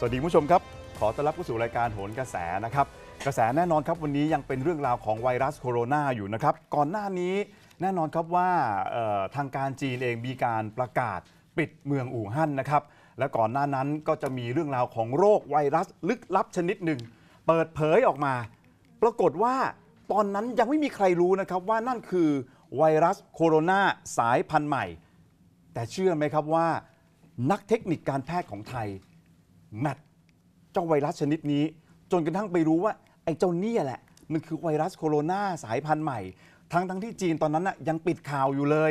สวัสดีผู้ชมครับ ขอต้อนรับเข้าสู่รายการโหนกระแสนะครับ กระแสแน่นอนครับวันนี้ยังเป็นเรื่องราวของไวรัสโคโรนาอยู่นะครับ ก่อนหน้านี้แน่นอนครับว่าทางการจีนเองมีการประกาศปิดเมืองอู่ฮั่นนะครับ และก่อนหน้านั้นก็จะมีเรื่องราวของโรคไวรัสลึกลับชนิดหนึ่ง เปิดเผยออกมา ปรากฏว่าตอนนั้นยังไม่มีใครรู้นะครับว่านั่นคือไวรัสโคโรนาสายพันธุ์ใหม่ แต่เชื่อไหมครับว่า นักเทคนิคการแพทย์ของไทย แมทเจ้าไวรัสชนิดนี้ จนกระทั่งไปรู้ว่า ไอ้เจ้าเนี่ยแหละ มันคือไวรัสโคโรนาสายพันธุ์ใหม่ ทั้งทั้งที่จีนตอนนั้นน่ะยังปิดข่าวอยู่เลย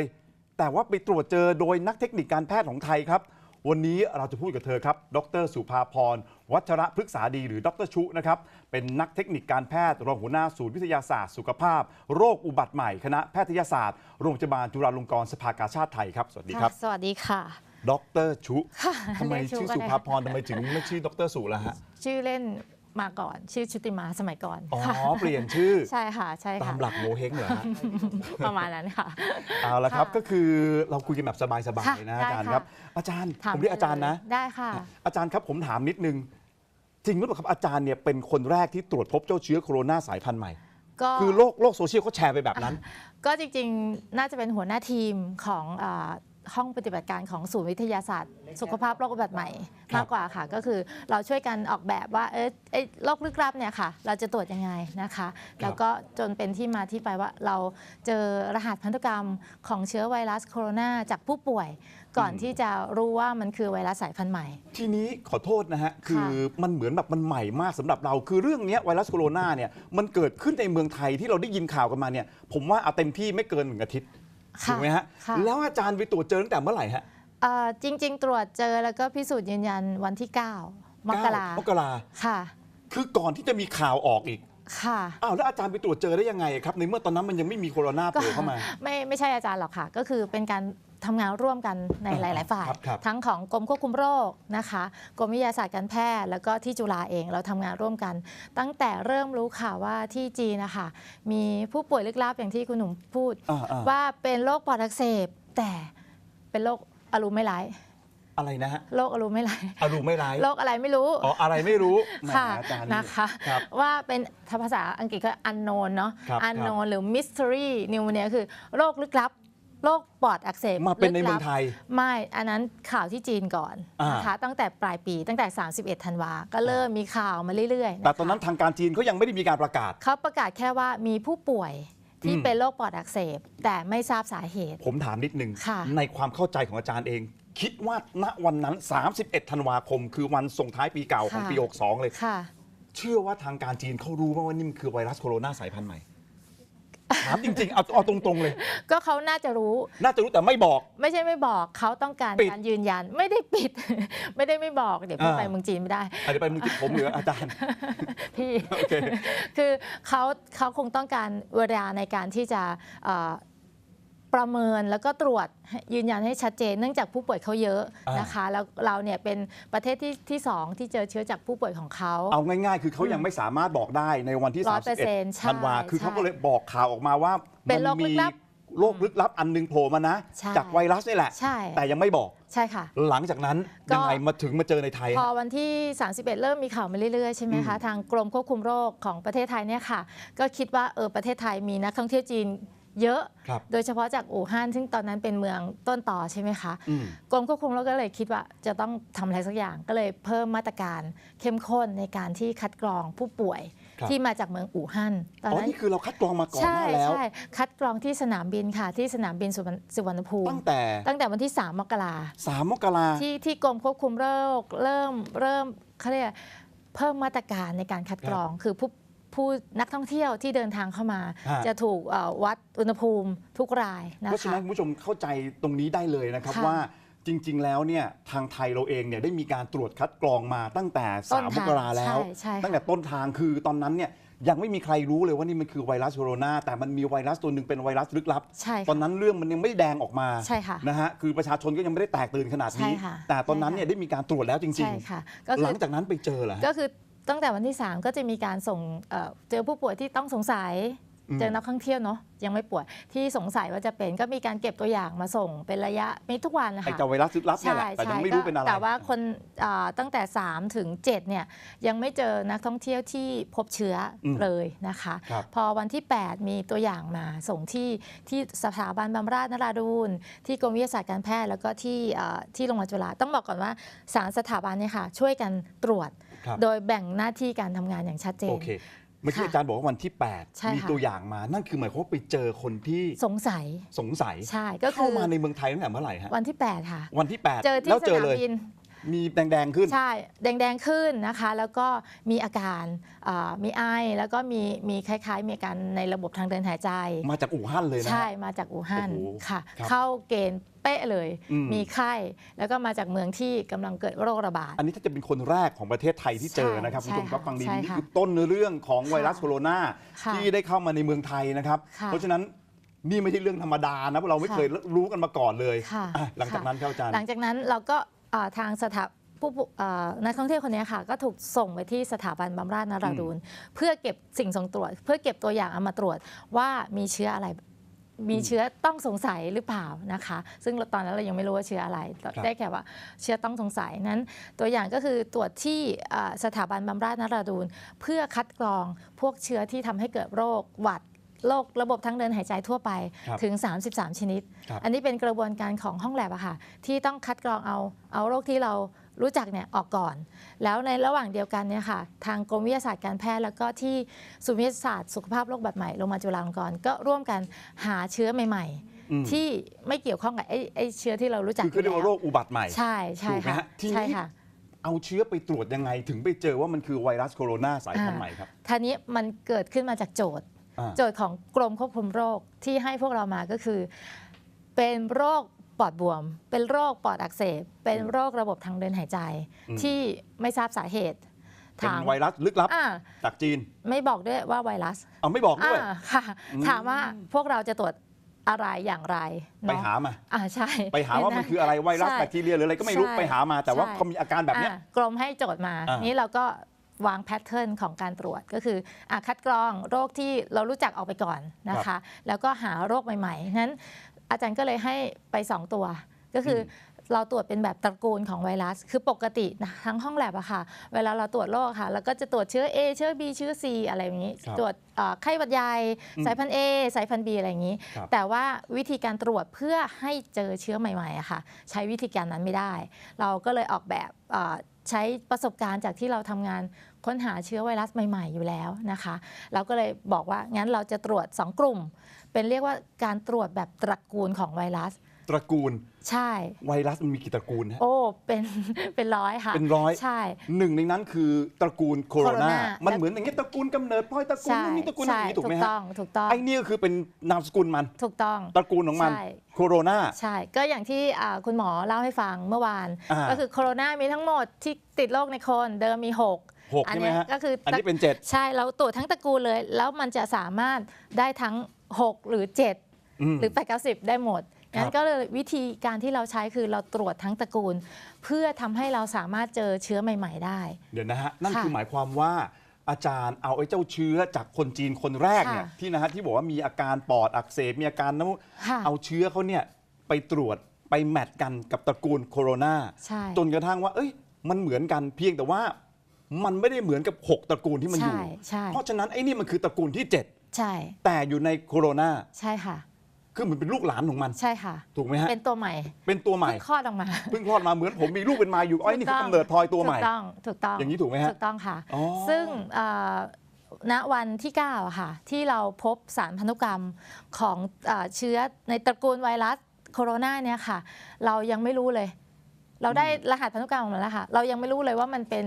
แต่ว่าไปตรวจเจอโดยนักเทคนิคการแพทย์ของไทยครับ วันนี้เราจะพูดกับเธอครับ ดรสุภาพร วัชระพฤกษาดีหรือดรชุนะครับ เป็นนักเทคนิคการแพทย์รองหัวหน้าศูนย์วิทยาศาสตร์ สุขภาพ โรคอุบัติใหม่ คณะแพทยศาสตร์ โรงพยาบาลจุฬาลงกรณ์สภากาชาติไทยครับ สวัสดีครับ สวัสดีค่ะ ดรชุค่ะทำไมเรียกชุชื่อก็สุได้ภาพรทำไมถึงไม่ชื่อดรสุล่ะฮะ ชื่อเล่นมาก่อน ชื่อชุติมาสมัยก่อน อ๋อค่ะเปลี่ยนชื่อ ใช่ค่ะ ใช่ตาค่ะมหลักโมเฮงเหรอฮะประมาณนั้นค่ะ เอาละครับค่ะก็คือเราคุยกันแบบสบายค่ะๆนะได้อาจารย์ค่ะครับ อาจารย์ถามผมเรียกอาจารย์นะ ได้ค่ะ อาจารย์ครับผมถามนิดนึง จริงหรือเปล่าครับอาจารย์เนี่ยเป็นคนแรกที่ตรวจพบเจ้าเชื้อโคโรนาสายพันธุ์ใหม่ก็คือโลกโลกโซเชียลเขาแชร์ไปแบบนั้น ก็จริงๆ น่าจะเป็นหัวหน้าทีมของอ่า ห้องปฏิบัติการของศูนย์วิทยาศาสตร์ สุขภาพโรคอุบัติใหม่ครับ มากกว่าค่ะ ก็คือเราช่วยกันออกแบบว่าเออไอ้โรคลึกลับเนี่ยค่ะ เราจะตรวจยังไงนะคะ แล้วก็จนเป็นที่มาที่ไปว่าเราเจอรหัสพันธุกรรมของเชื้อไวรัสโคโรนาจากผู้ป่วย ก่อนที่จะรู้ว่ามันคือไวรัสสายพันธุ์ใหม่ ทีนี้ขอโทษนะฮะ คือมันเหมือนแบบมันใหม่มากสำหรับเรา คือเรื่องเนี้ยไวรัสโคโรนาเนี่ยมันเกิดขึ้นในเมืองไทยที่เราได้ยินข่าวกันมาเนี่ยผมว่าเอาเต็มที่ไม่เกินหนึ่งอาทิตย์ค่ะ ถูกไหมฮะค่ะ แล้วอาจารย์ไปตรวจเจอตั้งแต่เมื่อไหร่ฮะเอ่อจริง ๆ ตรวจเจอแล้วก็พิสูจน์ยืนยันวันที่ 9 มกราเมกราค่ะ คือก่อนที่จะมีข่าวออกอีกค่ะ อ้าวแล้วอาจารย์ไปตรวจเจอได้ยังไงครับในเมื่อตอนนั้นมันยังไม่มีโคโรนาโผล่เข้ามา ไม่ไม่ใช่อาจารย์หรอกค่ะ ก็คือเป็นการ ทำงานร่วมกันในหลาย ๆ ฝ่าย ครับครับทั้งของกรมควบคุมโรคนะคะกรมวิทยาศาสตร์การแพทย์ แล้วก็ที่จุฬาเองเราทำงานร่วมกัน ตั้งแต่เริ่มรู้ข่าวว่าที่จีนนะคะมีผู้ป่วยลึกลับอย่างที่คุณหนุ่มพูด อ่าอ่า ว่าเป็นโรคปอดอักเสบ แต่เป็นโรคอลูไม่ไร้อะไรนะฮะโรคอลูไม่ไร้อารูไม่ร้ายโรคอะไรไม่รู้ อ๋ออะไรไม่รู้แหมค่ะอาจารย์นะคะ ครับ ว่าเป็นภาษาอังกฤษก็ unknown เนาะครับ unknown หรือ mystery pneumonia คือโรคลึกลับ โรคปอดอักเสบมาเป็นในลึกเมืลัอบงไทย ไม่อันนั้นข่าวที่จีนก่อนอ่านนะคะตั้งแต่ปลายปีตั้งแต่ 31ธันวาก็เริ่มมีข่าวมาเรื่อยๆะคะแต่ตอนนั้นทางการจีนเขายังไม่ได้มีการประกาศเขาประกาศแค่ว่ามีผู้ป่วยที่อืมเป็นโรคปอดอักเสบ แต่ไม่ทราบสาเหตุ ผมถามนิดนึงค่ะในความเข้าใจของอาจารย์เอง คิดว่าณวันนั้น 31ธันวาคม คือวันส่งท้ายปีเก่าของปี 62 เลยค่ะเชื่อว่าทางการจีนเขารู้ไหมว่านี่มันคือไวรัสโคโรนาสายพันธุ์ใหม่ ถามจริงๆ เอาเอาตรงๆเลย ก็เขาน่าจะรู้ น่าจะรู้แต่ไม่บอก ไม่ใช่ไม่บอกเขาต้องการปิดการยืนยันไม่ได้ปิด ไม่ได้ไม่บอกเดี๋ยวพี่อ่า ไปเมืองจีนไม่ได้ อาจจะไปมึงคิดผมหรืออาจารย์ พี่ โอเค คือเขาเขาคงต้องการเวลาในการที่จะเอ่อ ประเมินแล้วก็ตรวจให้ยืนยันให้ชัดเจน เนื่องจากผู้ป่วยเขาเยอะอ่านนะคะ แล้วเราเนี่ยเป็นประเทศที่ที่สองที่เจอเชื้อจากผู้ป่วยของเขาเอาง่ายๆ คือเขายังไม่สามารถบอกได้ในวันที่100% 31ธันวาใช่คือเขาก็เลยบอกข่าวออกมาว่าเป็นโรคมัลึกลับโรคลึกลับอันหนึงโผล่มานะใช่จากไวรัสนี่แหละใช่แต่ยังไม่บอกใช่ค่ะ หลังจากนั้นก็ยังไงมาถึงมาเจอในไทย พอฮะวันที่ 31 เริ่มมีข่าวมาเรื่อยๆ ใช่ไหมคะอืมทางกรมควบคุมโรคของประเทศไทยเนี่ยค่ะ ก็คิดว่าเออประเทศไทยมีนักท่องเที่ยวจีน เยอะครับโดยเฉพาะจากอู่ฮั่นซึ่งตอนนั้นเป็นเมืองต้นต่อใช่ไหมคะอืมกรมควบคุมโรคก็เลยคิดว่าจะต้องทำอะไรสักอย่างก็เลยเพิ่มมาตรการเข้มข้นในการที่คัดกรองผู้ป่วยครับที่มาจากเมืองอู่ฮั่นตอนอ๋อนั้นนี่คือเราคัดกรองมาก่อนหใช่น้าแล้วใช่คัดกรองที่สนามบินค่ะที่สนามบินสุวรรณสุวรรณภูมิตั้งแต่ตั้งแต่วันที่ 3 มกรา3มกราที่ที่กรมควบคุมโรคเริ่มเริ่มเขาเรียกเพิ่มมาตรการในการคัดกรองคือผู้ ผู้นักท่องเที่ยวที่เดินทางเข้ามา ฮะ จะถูกเอ่อวัดอุณหภูมิทุกรายนะเพราะฉะคะ นั้นคุณผู้ชมเข้าใจตรงนี้ได้เลยนะครับค่ะว่าจริง ๆ แล้วเนี่ยทางไทยเราเองเนี่ยได้มีการตรวจคัดกรองมาตั้งแต่ต้น3ทางมกราแล้ว ใช่ใช่ค่ะตั้งแต่ต้นทางคือตอนนั้นเนี่ยยังไม่มีใครรู้เลยว่านี่มันคือไวรัสโคโรนาแต่มันมีไวรัสตัวหนึ่งเป็นไวรัสลึกลับ ใช่ตอนค่ะนั้นเรื่องมันยังไม่แดงออกมาใช่ค่ะนะฮะคือประชาชนก็ยังไม่ได้แตกตื่นขนาดนี้ ใช่ค่ะแต่ตอนนั้นเนี่ยใช่ค่ะ ได้มีการตรวจแล้วจริง ใช่ค่ะก็ๆ หคืลัองจากนั้นไปเจอเหรอฮะ ก็คือ ตั้งแต่วันที่ 3 ก็จะมีการส่งเจอผู้ป่วยที่ต้องสงสัย เจอนักท่องเที่ยวเนาะยังไม่ป่วยที่สงสัยว่าจะเป็นก็มีการเก็บตัวอย่างมาส่งเป็นระยะมีทุกวันนะไอ้คะเจ้าไวรัสลึกลับเนี่ยแหละแต่ยังไม่รู้เป็นอะไรแต่ว่าคนอ่าตั้งแต่ 3 ถึง 7 เนี่ยยังไม่เจอนักท่องเที่ยวที่พบเชื้ออมเลยนะคะครับพอวันที่ 8 มีตัวอย่างมาส่งที่ที่สถาบันบำราศนราดูนที่กรมวิทยาศาสตร์การแพทย์แล้วก็ที่อ่าที่โรงพยาบาลจุฬาต้องบอกก่อนว่าสารสถาบันเนี่ยค่ะช่วยกันตรวจครับโดยแบ่งหน้าที่การทำงานอย่างชัดเจนโอ เคเมื่อกี้ค่ะอาจารย์บอกว่าวันที่ ใช่8 มีค่ะ ตัวอย่างมา นั่นคือหมายความว่าไปเจอคนที่สงสัย สงสัยใช่ก็คืเข้าอมาในเมืองไทยตั้งแต่เมื่อไหร่ฮะวันที่ 8 ค่ะ วันที่ 8 เจอที่แล้วสเจอนามเลย บิน มีแดงๆขึ้น ใช่ แดง ๆ ขึ้นนะคะ แล้วก็มีอาการอ่ามีไอ แล้วก็มีมีคล้ายๆ มีอาการในระบบทางเดินหายใจ มาจากอู่ฮั่นเลยนะใช่ฮะมาจากอู่ฮั่นโอ้โหค่ะ ครับเข้าเกณฑ์เป๊ะเลยอืมมีไข้แล้วก็มาจากเมืองที่กำลังเกิดโรคระบาด อันนี้ถ้าจะเป็นคนแรกของประเทศไทยที่เจอนะครับใช่คุณผู้ชมครับใช่ฟังดีใช่นี่ค่ะคือต้นเรื่องของไวรัสค่ะโคโรนาค่ะที่ได้เข้ามาในเมืองไทยนะครับค่ะเพราะฉะนั้นนี่ไม่ใช่เรื่องธรรมดานะเพราะเราไม่ค่ะเคยรู้กันมาก่อนเลยค่ะอะหลังจากค่ะนั้นครับอาจารย์หลังจากนั้นเราก็อ่าทางสถาผู้ผู้อ่านักท่องเที่ยวคนนี้ค่ะ ก็ถูกส่งไปที่สถาบันบำราศนราดูนเพื่อเก็บสิ่งส่งตรวจ เพื่อเก็บตัวอย่างเอามาตรวจว่ามีเชื้ออะไร มีเชื้อต้องสงสัยหรือเปล่านะคะ ซึ่งตอนนั้นเรายังไม่รู้ว่าเชื้ออะไรครับได้แค่ว่าเชื้อต้องสงสัยนั้น ตัวอย่างก็คือตรวจที่อ่าสถาบันบำราศนราดูนเพื่อคัดกรองพวกเชื้อที่ทำให้เกิดโรคหวัดโรคระบบทางเดินหายใจทั่วไปครับถึง 33 ชนิดครับอันนี้เป็นกระบวนการของห้องแลบอะค่ะที่ต้องคัดกรองเอาเอาโรคที่เรา รู้จักเนี่ยออกก่อน แล้วในระหว่างเดียวกันเนี่ยค่ะทางกรมวิทยาศาสตร์การแพทย์ แล้วก็ที่ศูนย์วิทยาศาสตร์สุขภาพโรคแบบใหม่โรงพยาบาลจุฬาลงกรณ์ก็ร่วมกันหาเชื้อใหม่อืมๆที่ไม่เกี่ยวข้องกับไอ้ไอ้เชื้อที่เรารู้จักคือเขาเรียกว่าโรคอุบัติใหม่ใช่ใช่ถูกไหมค่ะฮะทีนี้ใช่ค่ะ เอาเชื้อไปตรวจยังไง ถึงไปเจอว่ามันคือไวรัสโคโรนาสายพันธุ์อ่าใหม่ครับท่านี้มันเกิดขึ้นมาจากโจทย์ อ่า โจทย์ของกรมควบคุมโรคที่ให้พวกเรามาก็คือ เป็นโรค ปอดบวม เป็นโรคปอดอักเสบ เป็นโรคระบบทางเดินหายใจอืมที่ไม่ทราบสาเหตุเป็นถามไวรัสลึกลับอ่าจากจีน ไม่บอกด้วยว่าไวรัสเอาไม่บอกด้วยอ่าค่ะอืมถามว่าพวกเราจะตรวจอะไรอย่างไร ไปเนาะหามาอ่าใช่ ไปหาว่ามันคืออะไรไวรัสใช่แบคทีเรียหรืออะไรก็ไม่รู้ใช่ไปหามา แต่ว่าใช่เขามีอาการแบบเนี้ยอ่ากรมให้โจทย์มาอ่านี้นี้เราก็วางแพทเทิร์นของการตรวจก็คืออะคัดกรองโรคที่เรารู้จักออกไปก่อนนะคะ แล้วก็หาโรคใหม่ๆนั้น อาจารย์ก็เลยให้ไป 2 ตัว ก็คืออเราตรวจเป็นแบบตระกูลของไวรัส คือปกตินะทั้งห้องแลบอะค่ะ เวลาเราตรวจโรคค่ะเราก็จะตรวจเชื้อ A เชื้อ B เชื้อ C อะไรอย่างนี้ครับตรวจเอ่อไข้หวัดใหญ่อืมสายพันธุ์ A สายพันธุ์ B อะไรอย่างนี้ครับแต่ว่าวิธีการตรวจเพื่อให้เจอเชื้อใหม่ๆอะค่ะ ใช้วิธีการนั้นไม่ได้ เราก็เลยออกแบบเอ่อ ใช้ประสบการณ์จากที่เราทำงานค้นหาเชื้อไวรัสใหม่ ๆ อยู่แล้วนะคะ เราก็เลยบอกว่างั้นเราจะตรวจ 2 กลุ่ม เป็นเรียกว่าการตรวจแบบตระกูลของไวรัส ตระกูล ใช่ ไวรัสมันมีกี่ตระกูลฮะโอ้ เป็นเป็นร้อยค่ะเป็นร้อยใช่ หนึ่งในนั้นคือตระกูลโคโรนาโคโรนามันเหมือนอย่างเงี้ยตระกูลกำเนิดพลอยตระกูลใช่นู่นนี่ตระกูลนั่นใช่นี่ถูกถูไหมกฮะต้องถูกต้องไอ้นี่ก็คือเป็นนามสกุลมัน ถูกต้อง ตระกูลของมันใช่ โคโรนา ใช่ ก็อย่างที่อ่าคุณหมอเล่าให้ฟังเมื่อวาน อ่า ก็คือโคโรนามีทั้งหมดที่ติดโรคในคนเดิมมี6หกอัใช่ไหมเนี้ยฮะก็คืออัอันนี้เป็นเจ็ด ใช่เราตรวจทั้งตระกูลเลย แล้วมันจะสามารถได้ทั้ง 6 หรือ7อืมหรือ8 9 0 ได้หมดครับ งั้นก็เลยวิธีการที่เราใช้คือเราตรวจทั้งตระกูล เพื่อทำให้เราสามารถเจอเชื้อใหม่ ๆ ได้ เดี๋ยวนะฮะนั่นค่ะคือหมายความว่าอาจารย์เอาไอ้เจ้าเชื้อจากคนจีนคนแรกเนี่ยค่ะที่นะฮะที่บอกว่ามีอาการปอดอักเสบมีอาการน้ำค่ะเอาเชื้อเขาเนี่ยไปตรวจไปแมทกันกับตระกูลโคโรนาใช่จนกระทั่งว่า เอ้ย มันเหมือนกันเพียงแต่ว่ามันไม่ได้เหมือนกับ 6 ตระกูลที่มันอยู่ใช่ใช่เพราะฉะนั้นไอ้นี่มันคือตระกูลที่ใช่7แต่อยู่ในโคโรนาใช่ค่ะ คือเหมือนเป็นลูกหลานของมัน ใช่ค่ะ ถูกไหมฮะ เป็นตัวใหม่ เป็นตัวใหม่เพิ่งคลอดออกมา เพิ่งคลอดมาเหมือนผมมีลูกเป็นมาอยู่อ้อยนี่คือกำเนิดพลอยตัวใหม่ ถูกต้อง ถูกต้อง อย่างนี้ถูกไหมฮะ ถูกต้องค่ะอ๋อซึ่งเอ่อณวันที่9อะค่ะที่เราพบสารพันธุกรรมของเออเชื้อในตระกูลไวรัสโคโรนาเนี่ยค่ะ เรายังไม่รู้เลย เราได้รหัสพันธุกรรมออกมาแล้วค่ะ เรายังไม่รู้เลยว่ามันเป็น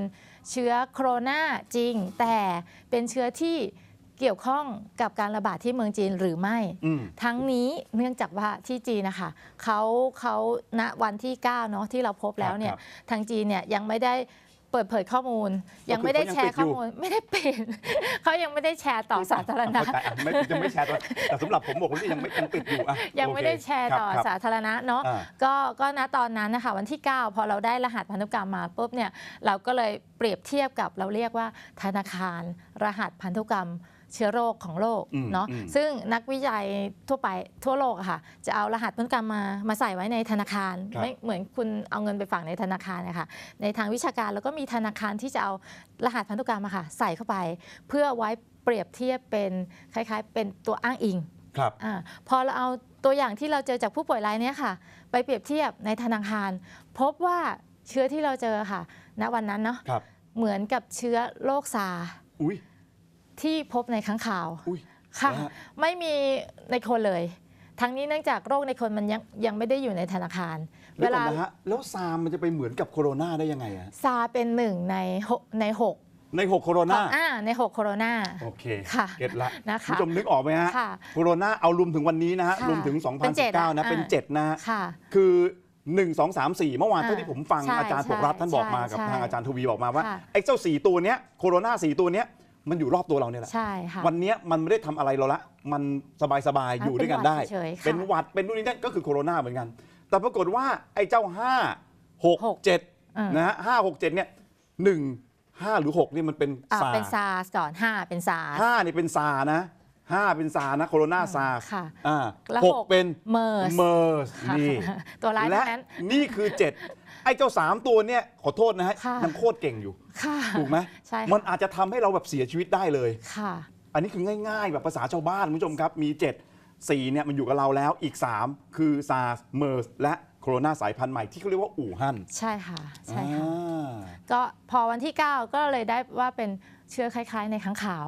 เชื้อโคโรนาจริง แต่เป็นเชื้อที่ เกี่ยวข้องกับการระบาดที่เมืองจีนหรือไม่อืมทั้งนี้เนื่องจากว่าที่จีนนะคะเขาเขาณวันที่9เนาะที่เราพบแล้วเนี่ยครับทางจีนเนี่ยยังไม่ได้เปิดเผยข้อมูล ยังไม่ได้แชร์ข้อมูลไม่ได้เป็นเขายังไม่ได้แชร์ต่อสาธารณะเข้าใจอะไม่จะไม่แชร์ตัวแต่สำหรับผมบอกว่าที่ยังไม่ยังปิดอยู่อะยังไม่ได้แชร์ต่อโเคคบสาธารณะเนาะอ่าก็ก็ณตอนนั้นนะคะวันที่ 9 พอเราได้รหัสพันธุกรรมมาปุ๊บเนี่ยเราก็เลยเปรียบเทียบกับเราเรียกว่าธนาคารรหัสพันธุกรรม เชื้อโรคของโลกอืมเนาะอืมซึ่งนักวิจัยทั่วไปทั่วโลกอะค่ะ จะเอารหัสพันธุกรรมมามาใส่ไว้ในธนาคารครับไม่เหมือนคุณเอาเงินไปฝากในธนาคารนะคะในทางวิชาการแล้วก็มีธนาคารที่จะเอารหัสพันธุกรรมอะค่ะ ใส่เข้าไป เพื่อไว้เปรียบเทียบเป็นคล้ายๆ เป็นตัวอ้างอิงครับอาพอเราเอาตัวอย่างที่เราเจอจากผู้ป่วยรายเนี้ยค่ะ ไปเปรียบเทียบในธนาคาร พบว่าเชื้อที่เราเจอค่ะ ณวันนั้นเนาะครับเหมือนกับเชื้อโรคซาร์อุ้ย ที่พบในค้างคาวอุ้ยค่ะนะฮะไม่มีในคนเลย ทั้งนี้เนื่องจากโรคในคนมันยังยังไม่ได้อยู่ในธนาคาร เวลานะฮะแล้วซาร์มันจะไปเหมือนกับโคโรนาได้ยังไงอะซาร์เป็นหนึ่งในหกในหกในหกโคโรนาอ่าในหกโคโรนาโอเคค่ะเก็ตละนะคะณผู้ชมนึกออกไหมฮะค่ะโคโรนาเอารวมถึงวันนี้นะฮะค่ะรวมถึงเป็นเจ็ดอะ2019 นะเป็นอ่า7นะฮะค่ะคือ1 2 3 4 เมื่อวานอ่าเท่าที่ผมฟังใช่อาจารย์ใช่ปกรัฐท่านบอกมาใช่กับใช่ทางอาจารย์ทวีบอกมาว่าค่ะไอ้เจ้า 4 ตัวเนี้ยโคโรนา4ตัวเนี้ย มันอยู่รอบตัวเราเนี่ยแหละ ใช่ค่ะ วันเนี้ยมันไม่ได้ทำอะไรเราละ มันสบายๆอยู่ด้วยกันได้ เป็นหวัดเฉยๆค่ะเป็นหวัดเป็นนู่นนี่นั่นก็คือโคโรนาเหมือนกัน แต่ปรากฏว่าไอ้เจ้า5 6หกอืม7นะฮะ5 6 7เนี่ย1 5หรือ6นี่มันเป็นอ่าซาเป็นซาร์ก่อนห้าเป็นซาร์ห้านี่เป็นซาร์นะห้าเป็นซาร์นะโคโรนาซาร์ค่ะ อ่าแล้วหหกกเป็น เมอร์ส เมอร์สค่ะนี่ตัวร้ายและทั้งนั้น นี่คือเจ็ด ไอ้เจ้าสามตัวเนี่ยขอโทษนะฮะค่ะมันโคตรเก่งอยู่ ค่ะถูกไหมใช่ค่ะมันอาจจะทำให้เราแบบเสียชีวิตได้เลย ค่ะ อันนี้คือง่าย ๆ แบบภาษาชาวบ้านคุณผู้ชมครับ มี 7 4เนี่ยมันอยู่กับเราแล้วอีก 3 คือซาร์เมอร์สและโคโรนาสายพันธุ์ใหม่ที่เขาเรียกว่าอู่ฮั่นใช่ค่ะใช่ค่ะ อ่า ก็พอวันที่ 9 ก็เลยได้ว่าเป็นเชื้อคล้าย ๆ ในค้างข่าว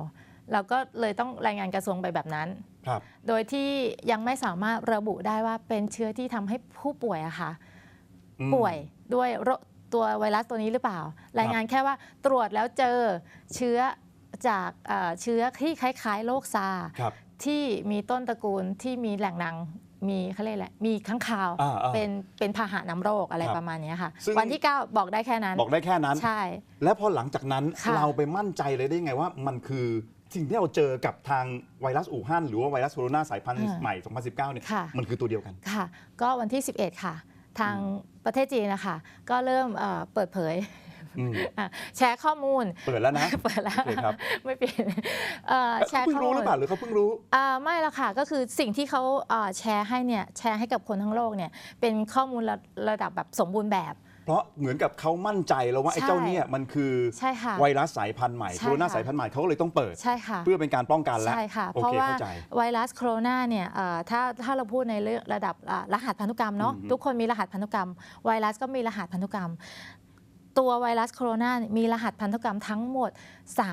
เราก็เลยต้องรายงานกระทรวงไปแบบนั้น ครับ โดยที่ยังไม่สามารถระบุได้ว่าเป็นเชื้อที่ทำให้ผู้ป่วยอะค่ะอืม ป่วยด้วยโรคตัวไวรัสตัวนี้หรือเปล่า รายงานแค่ว่าตรวจแล้วเจอเชื้อจากเอ่อเชื้อที่คล้าย ๆ โรคซาร์ครับที่มีต้นตระกูลที่มีแหล่งนังมีเขาเรียกอะไรมีค้างคาวอ่าอ่าเป็นเป็นพาหะนำโรคอะไรครับประมาณเนี้ยค่ะซึ่งวันที่ 9 บอกได้แค่นั้น บอกได้แค่นั้นใช่ แล้วพอหลังจากนั้นค่ะเราไปมั่นใจเลยได้ไงว่ามันคือสิ่งที่เราเจอกับทางไวรัสอู่ฮั่นหรือว่าไวรัสโคโรนาสายพันธุ์ใหม่ 2019 เนี่ยค่ะมันคือตัวเดียวกัน ค่ะ ก็วันที่ 11 ค่ะ ทางประเทศจีนนะคะก็เริ่มเอ่อเปิดเผยอืมอะแชร์ข้อมูล เปิดแล้วนะ เปิดแล้วโอเคครับไม่เปลี่ยนเอ่อแชเขาร์เพิ่งข้อรู้มูหลรือเปล่าหรือเขาเพิ่งรู้อ่าไม่ละค่ะก็คือสิ่งที่เขาเอ่อแชร์ให้เนี่ยแชร์ให้กับคนทั้งโลกเนี่ยเป็นข้อมูลระระดับแบบสมบูรณ์แบบ เพราะเหมือนกับเขามั่นใจแล้วว่าไอ้ใช่เจ้าเนี่ยมันคือใช่ค่ะไวรัสสายพันธุ์ใหม่ใช่โคโรนาค่ะสายพันธุ์ใหม่เขาก็เลยต้องเปิดใช่ค่ะเพื่อเป็นการป้องกันแล้วใช่ค่ะโอเพราะเคว่าเข้าใจไวรัสโคโรนาเนี่ยเอ่อถ้าถ้าเราพูดในเรื่องระดับอ่ารหัสพันธุกรรมเนาะอืมทุกคนมีรหัสพันธุกรรม ไวรัสก็มีรหัสพันธุกรรม ตัวไวรัสโคโรนาเนี่ยมีรหัสพันธุกรรมทั้งหมด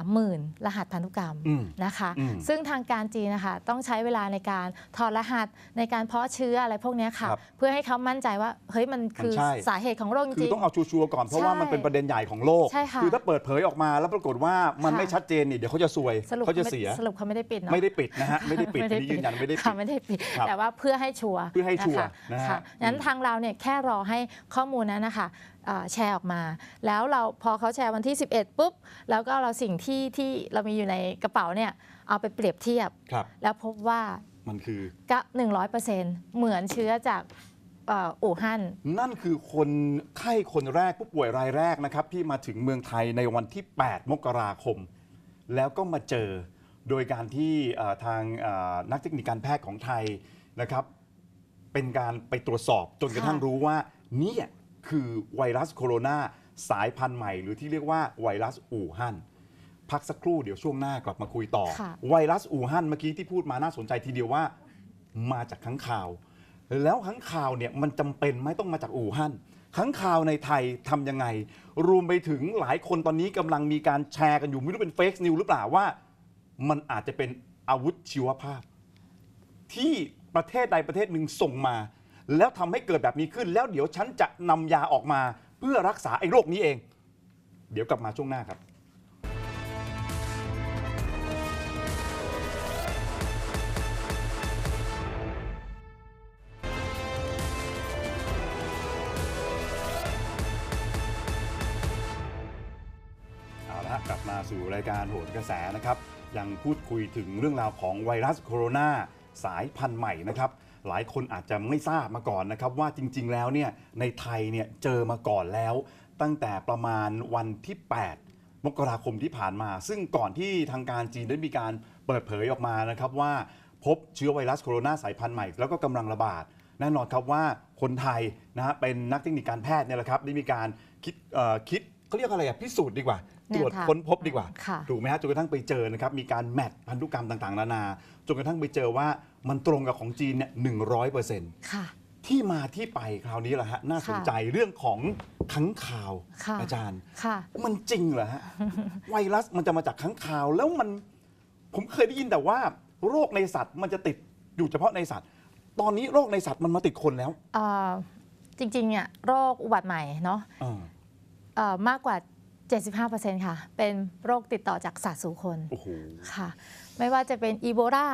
30,000 รหัสพันธุกรรมอืมนะคะอืมซึ่งทางการจีนนะคะต้องใช้เวลาในการถอดรหัสในการเพาะเชื้ออะไรพวกเนี้ยค่ะครับเพื่อให้เขามั่นใจว่าเฮ้ยมันคือมันใช่สาเหตุของโรคจคือริงต้องเอาชัวร์ๆก่อนเพราะว่าใช่มันเป็นประเด็นใหญ่ของโลกใช่ค่ะอถ้าเปิดเผยออกมาแล้วปรากฏว่ามันค่ะไม่ชัดเจนนี่เดี๋ยวเขาจะซวยสรุปเขาจะไม่เสียสรุปเขาไม่ได้ปิดเนาะไม่ได้ปิดนะฮะไม่ได้ปิดอันนี้ยืนยันไม่ได้ปิค่ะดไม่ได้ปิดครับแต่ว่าเพื่อให้ชัวร์เพื่อให้ชัวร์นะนะฮะคะค่ะอืมงั้นทางเราเนี่ยแค่รอให้ข้อมูลนั้นนะคะเอ่อ แชร์ออกมา แล้วเราพอเขาแชร์วันที่ 11 ปุ๊บ แล้วก็เราสิ่งที่ที่เรามีอยู่ในกระเป๋าเนี่ยเอาไปเปรียบเทียบครับแล้วพบว่ามันคือก็100%เหมือนเชื้อจากเอ่ออู่ฮั่นนั่นคือคนไข้คนแรกผู้ป่วยรายแรกนะครับ ที่มาถึงเมืองไทยในวันที่ 8 มกราคม แล้วก็มาเจอโดยการที่เอ่อทางเอ่อนักเทคนิคการแพทย์ของไทยนะครับ เป็นการไปตรวจสอบจนกระทั่งค่ะรู้ว่าเนี่ย คือไวรัสโคโรนาสายพันธุ์ใหม่ หรือที่เรียกว่าไวรัสอู่ฮั่นพักสักครู่เดี๋ยวช่วงหน้ากลับมาคุยต่อค่ะไวรัสอู่ฮั่นเมื่อกี้ที่พูดมาน่าสนใจทีเดียวว่ามาจากค้างคาว แล้วค้างคาวเนี่ยมันจำเป็นไหมต้องมาจากอู่ฮั่นค้างคาวในไทยทำยังไง รวมไปถึงหลายคนตอนนี้กำลังมีการแชร์กันอยู่ไม่รู้เป็นเฟกซ์นิวหรือเปล่าว่า มันอาจจะเป็นอาวุธชีวภาพ ที่ประเทศใดประเทศหนึ่งส่งมา แล้วทำให้เกิดแบบนี้ขึ้น แล้วเดี๋ยวฉันจะนำยาออกมาเพื่อรักษาไอ้โรคนี้เอง เดี๋ยวกลับมาช่วงหน้าครับ เอาละฮะกลับมาสู่รายการโหนกระแสนะครับ ยังพูดคุยถึงเรื่องราวของไวรัสโคโรนาสายพันธุ์ใหม่นะครับ หลายคนอาจจะไม่ทราบมาก่อนนะครับว่าจริง ๆ แล้วเนี่ยในไทยเนี่ยเจอมาก่อนแล้ว ตั้งแต่ประมาณวันที่ 8 มกราคมที่ผ่านมา ซึ่งก่อนที่ทางการจีนได้มีการเปิดเผยออกมานะครับว่าพบเชื้อไวรัสโคโรนาสายพันธุ์ใหม่ แล้วก็กำลังระบาดแน่นอนครับว่าคนไทยนะฮะเป็นนักเทคนิคการแพทย์เนี่ยแหละครับได้มีการคิดเอ่อคิดเขาเรียกอะไรอะพิสูจน์ดีกว่า ตรววจทางค้นพบดีกว่าค่ะถูกไหมฮะจนกระทั่งไปเจอนะครับมีการแมทพันธุกรรมต่างๆ นานาจนกระทั่งไปเจอว่ามันตรงกับของจีนเนี่ยหนึ่งร้อยเปอร์เซ็นต์ค่ะที่มาที่ไปคราวนี้แหละฮะน่าสนใจเรื่องของขังข่าวค่ะอาจารย์ค่ะมันจริงเหรอฮะไวรัสมันจะมาจากขังข่าวแล้วมันผมเคยได้ยินแต่ว่า โรคในสัตว์มันจะติดอยู่เฉพาะในสัตว์ ตอนนี้โรคในสัตว์มันมาติดคนแล้วเอ่อจริงๆเนี่ยโรคอุบัติใหม่เนาะอ่าเอ่อมากกว่า 75%ค่ะ เป็นโรคติดต่อจากสัตว์สู่คนโอ้โห ค่ะ ไม่ว่าจะเป็นอีโบลา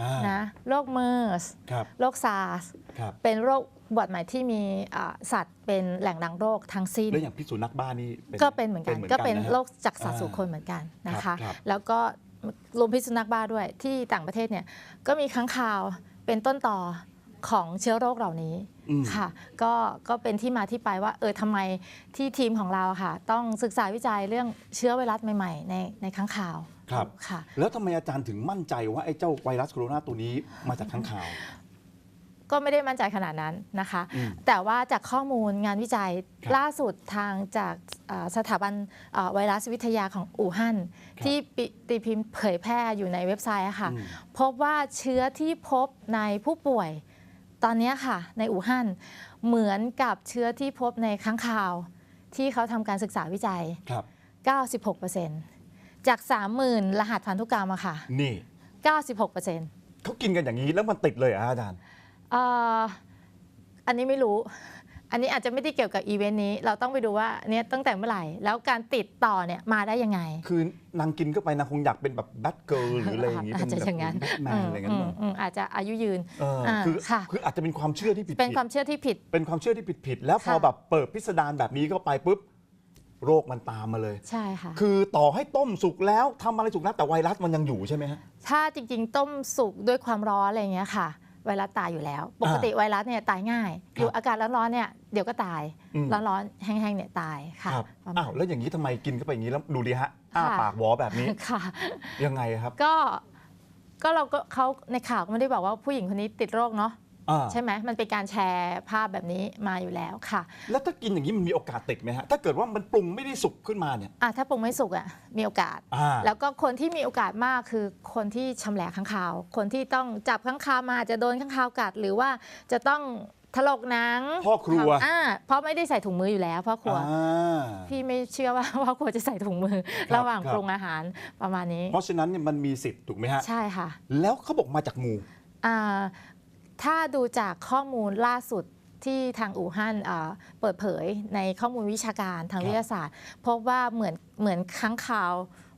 อ่าน นะ โรคเมอร์ส ครับ โรคซาร์ส ครับ เป็นโรคอุบัติใหม่ที่มีอ่าสัตว์เป็นแหล่งดังโรคทั้งสิ้น แล้วอย่างพิษสุนัขบ้านี่ก็เป็นเหมือนกัน ก็เป็นะฮะโรคจากสัตว์อ่าสู่คนเหมือนกันนะครัคะบครับ แล้วก็รวมพิษสุนัขบ้าด้วยที่ต่างประเทศเนี่ยก็มีค้างคาวเป็นต้นต่อ ของเชื้อโรคเหล่านี้อืมค่ะ ก็ก็เป็นที่มาที่ไปว่า เออทำไมที่ทีมของเราค่ะ ต้องศึกษาวิจัยเรื่องเชื้อไวรัสใหม่ๆ ในในค้างคาวครับค่ะ แล้วทำไมอาจารย์ถึงมั่นใจว่าไอ้เจ้าไวรัสโคโรนาตัวนี้มาจากข้างข่าว ก็ไม่ได้มั่นใจขนาดนั้นนะคะอืมแต่ว่าจากข้อมูลงานวิจัยครับล่าสุดทางจากอ่าสถาบันอ่าไวรัสวิทยาของอู่ฮั่นครับที่ปิตีพิมพ์เผยแพร่อยู่ในเว็บไซต์อะค่ะอืมพบว่าเชื้อที่พบในผู้ป่วย ตอนเนี้ยค่ะ ในอู่ฮั่นเหมือนกับเชื้อที่พบในค้างคาว ที่เขาทำการศึกษาวิจัย ครับ 96%จาก 30,000 รหัสพันธุกรรมอะค่ะ นี่96%เขากินกันอย่างนี้แล้วมันติดเลยเหรออาจารย์ เอ่ออันนี้ไม่รู้ อันนี้อาจจะไม่ได้เกี่ยวกับอีเวนต์นี้ เราต้องไปดูว่าเนี่ยตั้งแต่เมื่อไหร่ แล้วการติดต่อเนี่ยมาได้ยังไง คือนางกินเข้าไปนางคงอยากเป็นแบบแบทเกิร์ลหรืออะไรอย่างนี้อาจจะเป็อย่างนั้นแบทแมนอะไรอย่างนั้นอืมั้มงอืมอาจจะอายุยืนเอออาคือค่ะคืออาจจะเป็นความเชื่อที่ผิดเป็นความเชื่อที่ผิด เป็นความเชื่อที่ผิดผิดๆแล้วพอค่ะแบบเปิดพิสดารแบบนี้เข้าไปปุ๊บโรคมันตามมาเลย ใช่ค่ะ คือต่อให้ต้มสุกแล้วทำอะไรสุกแล้วแต่ไวรัสมันยังอยู่ใช่ไหมฮะถ้าจริง ๆ ต้มสุกด้วยความร้อนอะไรอย่างเงี้ยค่ะ ไวรัสตายอยู่แล้ว ปกติไวรัสเนี่ยตายง่ายครับอยู่อากาศร้อนๆเนี่ยเดี๋ยวก็ตาย อืม ร้อนๆแห้งๆเนี่ยตายค่ะครับประมาณอ้าวแล้วอย่างนี้ทำไมกินเข้าไปอย่างนี้แล้วดูดิฮะอ้าค่ะ ปากหวอแบบนี้ค่ะ ยังไงครับ ก็ก็เราก็เขาในข่าวก็ไม่ได้บอกว่าผู้หญิงคนนี้ติดโรคเนาะ อ่า ใช่ไหมมันเป็นการแชร์ภาพแบบนี้มาอยู่แล้วค่ะแล้วถ้ากินอย่างนี้มันมีโอกาสติดไหมฮะ ถ้าเกิดว่ามันปรุงไม่ได้สุกขึ้นมาเนี่ยอะถ้าปรุงไม่สุกอะมีโอกาส อ่า แล้วก็คนที่มีโอกาสมากคือคนที่ชำแหละข้างคาว คนที่ต้องจับข้างคาวมาอาจจะโดนข้างคาวกัด หรือว่าจะต้องถลกหนังพ่อครัว อ่าเพราะไม่ได้ใส่ถุงมืออยู่แล้วพ่อครัว อ่า พี่ไม่เชื่อว่า พ่อครัวจะใส่ถุงมือระหว่างครับ ปรุงอาหารประมาณนี้ เพราะฉะนั้นเนี่ยมันมีสิทธิ์ถูกไหมฮะ ใช่ค่ะแล้วเขาบอกมาจากงู อ่า ถ้าดูจากข้อมูลล่าสุดที่ทางอู่ฮั่นอ่าเปิดเผยในข้อมูลวิชาการทางครับวิทยาศาสตร์ พบว่าเหมือนเหมือนค้างคาว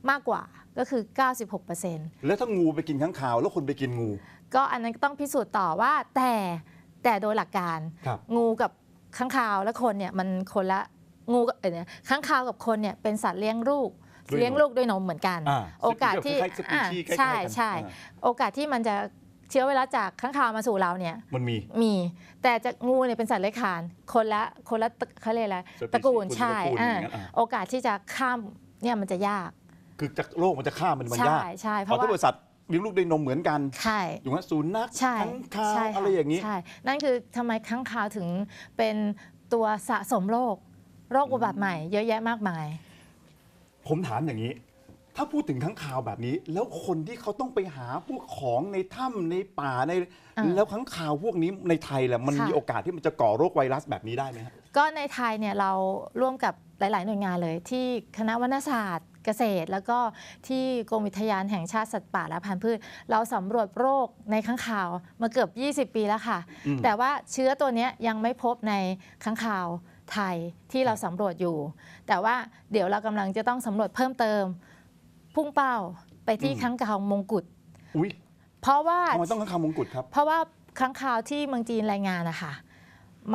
มากกว่าก็คือ 96%แล้วถ้างูไปกินข้างคาวแล้วคนไปกินงู ก็อันนั้นต้องพิสูจน์ต่อว่าแต่แต่โดยหลักการครับงูกับค้างคาวและคนเนี่ยมันคนละงูกับเอ่อเนี่ยค้างคาวกับคนเนี่ยเป็นสัตว์เลี้ยงลูกด้วยนมเลี้ยงลูกด้วยนมเหมือนกันอ่าโอกาสที่คล้ายๆสปีอ่าชีส์คล้ายๆใช่กันใช่อ่าโอกาสที่มันจะ เชื้อไวรัสจากค้างคาวมาสู่เราเนี่ยมันมี มีแต่จากงูเนี่ยเป็นสัตว์เลื้อยคลานคนละคนละตระเขาเรียกอะไร Species ตระกูลคนละใช่ตระกูลอ่าอย่างนั้นอ่าโอกาสที่จะข้ามเนี่ยมันจะยาก คือจากโรคมันจะฆ่ามันมันใช่ยากใช่เพเพราะราะถ้าว่าบริษัทเลี้ยงลูกด้วยนมเหมือนกัน ใช่ อยู่ว่าศูนย์นักใช่ทั้งคาวใช่ค่อะไรอย่างนี้ ใช่นั่นคือทำไมค้างคาวถึงเป็นตัวสะสมโรคโรคอุบัติใหม่ เยอะแยะมากมาย ผมถามอย่างนี้ ถ้าพูดถึงข้างคาวแบบนี้ แล้วคนที่เขาต้องไปหาพวกของในถ้ำในป่าในอ่าแล้วข้างคาวพวกนี้ในไทยแหละมันค่ะมีโอกาสที่มันจะก่อโรคไวรัสแบบนี้ได้ไหมฮะก็ในไทยเนี่ยเราร่วมกับหลาย ๆ หน่วยงานเลย ที่คณะวรรณศาสตร์เกษตร แล้วก็ที่กรมอุทยานแห่งชาติสัตว์ป่าและพันธุ์พืช เราสำรวจโรคในข้างคาวมาเกือบ 20 ปีแล้วค่ะอืมแต่ว่าเชื้อตัวเนี้ยยังไม่พบในข้างคาวไทยที่เราสำรวจอยู่ แต่ว่าเดี๋ยวเรากำลังจะต้องสำรวจเพิ่มเติม พุ่งเป้าไปที่อืมข้างคาวมงกุฎอุ้ยเพราะว่าทำไมต้องข้างคาวมงกุฎครับ เพราะว่าค้างคาวที่เมืองจีนรายงานนะคะ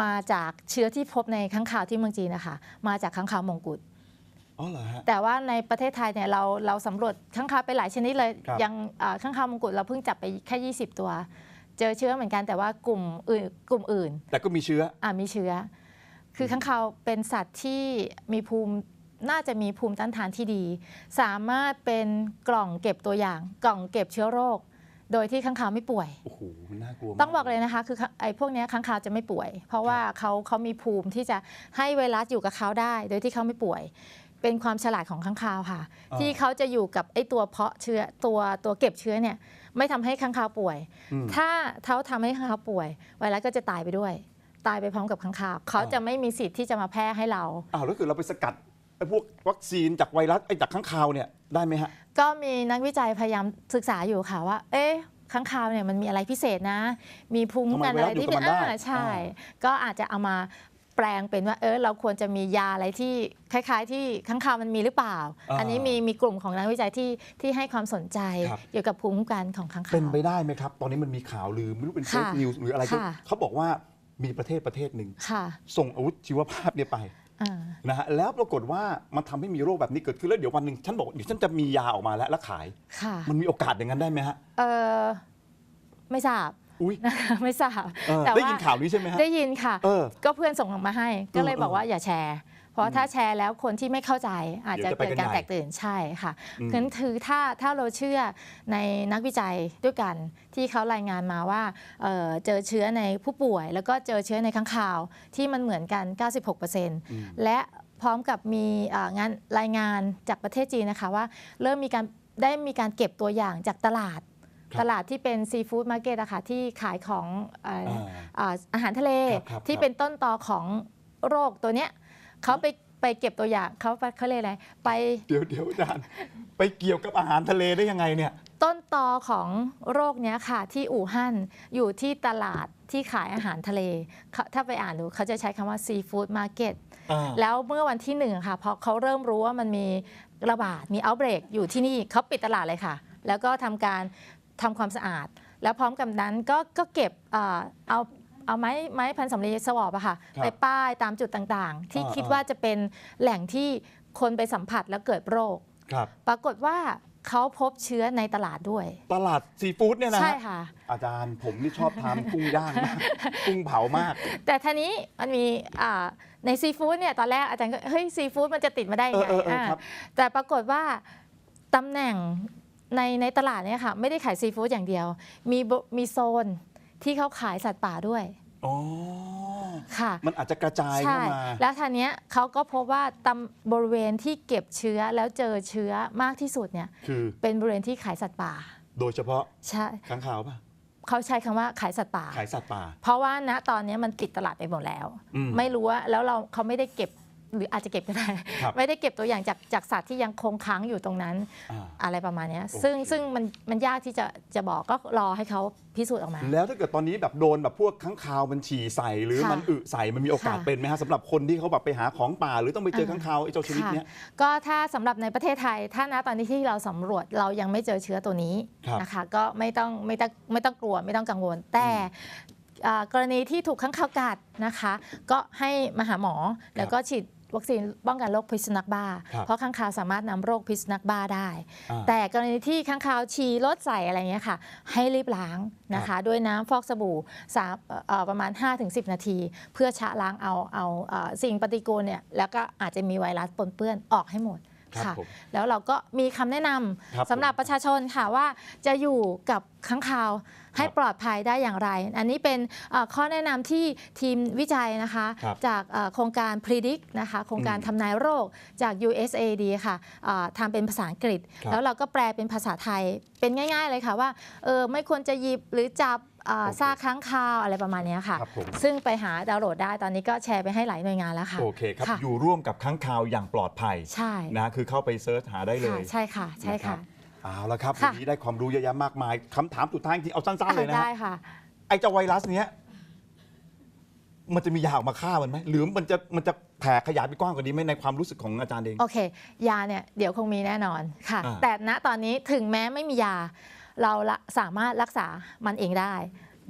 มาจากเชื้อที่พบในค้างคาวที่เมืองจีนนะคะมาจากค้างคาวมงกุฎอ๋อเหรอฮะแต่ว่าในประเทศไทยเนี่ยเราเราสำรวจค้างคาวไปหลายชนิดเลยครับยังเอ่อค้างคาวมงกุฎเราเพิ่งจับไปแค่ 20 ตัว เจอเชื้อเหมือนกันแต่ว่ากลุ่มอื่นกลุ่มอื่น แต่ก็มีเชื้ออะมีเชื้อ คือค้างคาวเป็นสัตว์ที่มีภูมิ น่าจะมีภูมิต้านทานที่ดี สามารถเป็นกล่องเก็บตัวอย่าง กล่องเก็บเชื้อโรค โดยที่ค้างคาวไม่ป่วย โอ้โหมันน่ากลัวมากต้องบอกเลยนะคะ คือไอ้พวกเนี้ยค้างคาวจะไม่ป่วย เพราะว่าเขาเขามีภูมิที่จะให้ไวรัสอยู่กับเขาได้ โดยที่เขาไม่ป่วย เป็นความฉลาดของค้างคาวค่ะอ่าที่เขาจะอยู่กับไอ้ตัวเพาะเชื้อตัวตัวเก็บเชื้อเนี่ยไม่ทำให้ค้างคาวป่วย อืม ถ้าเขาทำให้ค้างคาวป่วย ไวรัสก็จะตายไปด้วย ตายไปพร้อมกับค้างคาวเขาอ่าจะไม่มีสิทธิ์ที่จะมาแพร่ให้เรา อ้าวแล้วคือเราไปสกัด ไอ้พวกวัคซีนจากไวรัสไอ้จากข้างคาวเนี่ยได้ไหมฮะ ก็มีนักวิจัยพยายามศึกษาอยู่ค่ะว่า เอ๊ะค้างคาวเนี่ยมันมีอะไรพิเศษนะ มีภูมิคุ้มกันทำไมไวอะรัไรสอยู่ที่กับเป็นมันได้อ่าใช่อ่าก็อาจจะเอามาแปลงเป็นว่าเออเราควรจะมียาอะไรที่คล้าย ๆ ที่ค้างคาวมันมีหรือเปล่า อันนี้มีมีกลุ่มของนักวิจัยที่ที่ให้ความสนใจครับเกี่ยวกับภูมิคุ้มกันของค้างคาวเป็นไปได้ไหมครับ ตอนนี้มันมีข่าวลือไม่รู้เป็นเฟกค่ะนิวส์หรืออะไรก็ค่ะเขาบอกว่ามีประเทศประเทศหนึ่งค่ะส่งอาวุธชีวภาพเนี่ยไปอ่า นะฮะแล้วปรากฏว่ามันทำให้มีโรคแบบนี้เกิดขึ้นแล้วเดี๋ยววันหนึ่งฉันบอกเดี๋ยวฉันจะมียาออกมาแล้วแล้วขายค่ะมันมีโอกาสอย่างนั้นได้ไหมฮะเออไม่ทราบอุ้ยนะคะไม่ทราบเออแต่ได้ว่ายินข่าวนี้ใช่ไหมฮะได้ยินค่ะเออก็เพื่อนส่งมาให้ก็เลยเออบอกว่าอย่าแชร์เพ ราะถ้าแชร์แล้วคนที่ไม่เข้าใจอาจจะเดี๋ยวจะไปเกิดกันการใหญ่แตกตื่นใช่ค่ะอืมคือคือถ้าถ้าเราเชื่อในนักวิจัยด้วยกันที่เขารายงานมาว่าเอ่อเจอเชื้อในผู้ป่วย แล้วก็เจอเชื้อในข้างข่าวที่มันเหมือนกัน 96%และพร้อมกับมีเอ่องานรายงานจากประเทศจีนนะคะว่าเริ่มมีการได้มีการเก็บตัวอย่างจากตลาดครับตลาดที่เป็นซีฟู้ดมาร์เก็ตอะค่ะที่ขายของเอ่ออ่าอ่าอาหารทะเลครับครับที่ครับเป็นต้นตอของโรคตัวเนี้ย เขาไปไปเก็บตัวอย่างเขาเขาเรียกอะไรไปเดี๋ยวเดี๋ยวอาจารย์ไปเกี่ยวกับอาหารทะเลได้ยังไงเนี่ย ต้นตอของโรคเนี้ยค่ะที่อู่ฮั่นอยู่ที่ตลาดที่ขายอาหารทะเลเขาถ้าไปอ่านดูเขาจะใช้คำว่าซีฟู้ดมาร์เก็ตอ่าแล้วเมื่อวันที่หนึ่งค่ะพอเขาเริ่มรู้ว่ามันมีระบาดมีเอาเบรกอยู่ที่นี่เขาปิดตลาดเลยค่ะ แล้วก็ทำการทำความสะอาด แล้วพร้อมกับนั้นก็ก็เก็บเอ่อเอา เอาไม้ไม้พันสำลีสวอปอะค่ะครับไปป้ายตามจุดต่างๆ ที่อ่าคิดอ่าว่าจะเป็นแหล่งที่คนไปสัมผัสแล้วเกิดโรค ครับ ปรากฏว่าเขาพบเชื้อในตลาดด้วย ตลาดซีฟู้ดเนี่ยนะฮะใช่ค่ะ อาจารย์ผมนี่ชอบทานกุ้งย่างมากกุ้งเผามาก แต่ทีนี้มันมีอ่าในซีฟู้ดเนี่ยตอนแรกอาจารย์ก็เฮ้ยซีฟู้ดมันจะติดมาได้เอยังอไงเออเอออ่าครับ แต่ปรากฏว่าตำแหน่งในในตลาดเนี่ยค่ะไม่ได้ขายซีฟู้ดอย่างเดียว มีบมีโซน ที่เขาขายสัตว์ป่าด้วยอ๋อค่ะ มันอาจจะกระจายใช่ เข้ามาแล้วทีเนี้ยเขาก็พบว่าตำบริเวณที่เก็บเชื้อแล้วเจอเชื้อมากที่สุดเนี่ยคือ เป็นบริเวณที่ขายสัตว์ป่าโดยเฉพาะใช่ค้างคาวป่ะเขาใช้คำว่าขายสัตว์ป่า ขายสัตว์ป่า เพราะว่าณตอนนี้มันปิดตลาดไปหมดแล้ว อืม ไม่รู้ว่าแล้วเราเขาไม่ได้เก็บ หรืออาจจะเก็บก็ได้ ครับไม่ได้เก็บตัวอย่างจากจากสัตว์ที่ยังคงค้างอยู่ตรงนั้นอ่าอะไรประมาณเนี้ย โอเค ซึ่งซึ่งมันมันยากที่จะจะบอกก็รอให้เขาพิสูจน์ออกมา แล้วถ้าเกิดตอนนี้แบบโดนแบบพวกค้างคาวมันฉี่ใส่หรือค่ะมันอึใส่มันมีโอกาสค่ะ เป็นไหมฮะสำหรับคนที่เขาแบบไปหาของป่า หรือต้องไปเจออ่าค้างคาวไอ้เจ้าชนิดเนี้ยค่ะก็ถ้าสำหรับในประเทศไทย ถ้านะตอนนี้ที่เราสำรวจเรายังไม่เจอเชื้อตัวนี้ครับนะคะ ก็ไม่ต้องไม่ต้องไม่ต้องกลัวไม่ต้องกังวล แต่อ่ากรณีที่ถูกข้างข่าวกัดนะคะ ก็ให้มาหาหมอแล้วก็ฉีด วัคซีนป้องกันโรคพิษสุนัขบ้า ครับเพราะข้างคาวสามารถนำโรคพิษสุนัขบ้าได้ อ่าแต่กรณีที่ข้างคาวฉี่รถใส่อะไรเงี้ยค่ะ ให้รีบล้างนะคะด้วยน้ำฟอกสบู่สามเอ่อเอ่อประมาณ 5-10 นาที เพื่อชะล้างเอาเอาเอ่อสิ่งปฏิกูลเนี่ยแล้วก็อาจจะมีไวรัสปนเปื้อนออกให้หมดครับค่ะ ผม แล้วเราก็มีคำแนะนครับำสำหรับประชาชนค่ะว่าจะอยู่กับข้างคาว ให้ครับปลอดภัยได้อย่างไร อันนี้เป็นเอ่อข้อแนะนำที่ทีมวิจัยนะคะครับจากเอ่อโครงการ Predict นะคะโครงการอืมทำนายโรคจาก USAID ค่ะเอ่อทำเป็นภาษาอังกฤษครับแล้วเราก็แปลเป็นภาษาไทยเป็นง่าย ๆ เลยค่ะว่าเออไม่ควรจะหยิบหรือจับเอ่อโอเคซากค้างคาวอะไรประมาณเนี้ยค่ะครับผมซึ่งไปหาดาวน์โหลดได้ตอนนี้ก็แชร์ไปให้หลายหน่วยงานแล้วค่ะโอเคครับค่ะอยู่ร่วมกับค้างคาวอย่างปลอดภัยใช่นะคือเข้าไปเซิร์ชหาได้เลค่ะยใช่ค่ะใช่นะครัค่ะบ เอาละครับค่ะวันนี้ได้ความรู้เยอะแยะมากมายคำถามสุดท้ายจริงๆเอาสั้นๆเลยนะได้ฮะค่ะ ไอ้เจ้าไวรัสเนี้ยมันจะมียาออกมาฆ่ามันไหมหรือมันจะมันจะแผ่ขยายไปกว้างกว่านี้ไหมในความรู้สึกของอาจารย์เอง โอเค ยาเนี่ยเดี๋ยวคงมีแน่นอนค่ะ อ่า แต่ณตอนนี้ถึงแม้ไม่มียา เราละสามารถรักษามันเองได้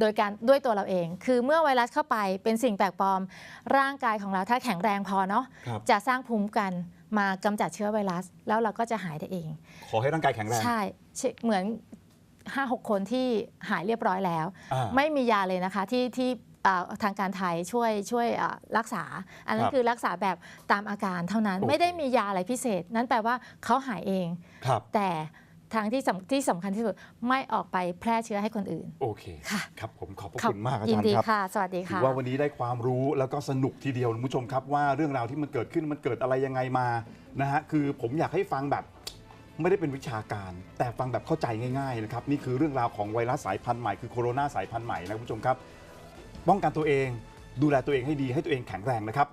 โดยการด้วยตัวเราเอง คือเมื่อไวรัสเข้าไปเป็นสิ่งแปลกปลอม ร่างกายของเราถ้าแข็งแรงพอเนาะ ครับ จะสร้างภูมิคุ้มกัน มากำจัดเชื้อไวรัส แล้วเราก็จะหายได้เอง ขอให้ร่างกายแข็งแรงใช่ใช่เหมือน5-6คนที่หายเรียบร้อยแล้วอ่าไม่มียาเลยนะคะที่ที่อ่าทางการไทยช่วยช่วยอ่ารักษา อันนั้คนรับคือรักษาแบบตามอาการเท่านั้นโอเคไม่ได้มียาอะไรพิเศษ นั่นแปลว่าเขาหายเองครับแต่ ทางที่สำที่สำคัญที่สุดไม่ออกไปแพร่เชื้อให้คนอื่น โอเค ค่ะครับผมขอบพระขอบคุณมากอายิจานรย์ดีครับ ค่ะ สวัสดีถืค่ะ อว่าวันนี้ได้ความรู้แล้วก็สนุกทีเดียวคุณผู้ชมครับว่าเรื่องราวที่มันเกิดขึ้นมันเกิดอะไรยังไงมานะฮะคือผมอยากให้ฟังแบบไม่ได้เป็นวิชาการ แต่ฟังแบบเข้าใจง่ายๆนะครับนี่คือเรื่องราวของไวรัสสายพันธุ์ใหม่คือโคโรนาสายพันธุ์ใหม่นะคุณผู้ชมครับ ป้องกันตัวเองดูแลตัวเองให้ดีให้ตัวเองแข็งแรงนะครับ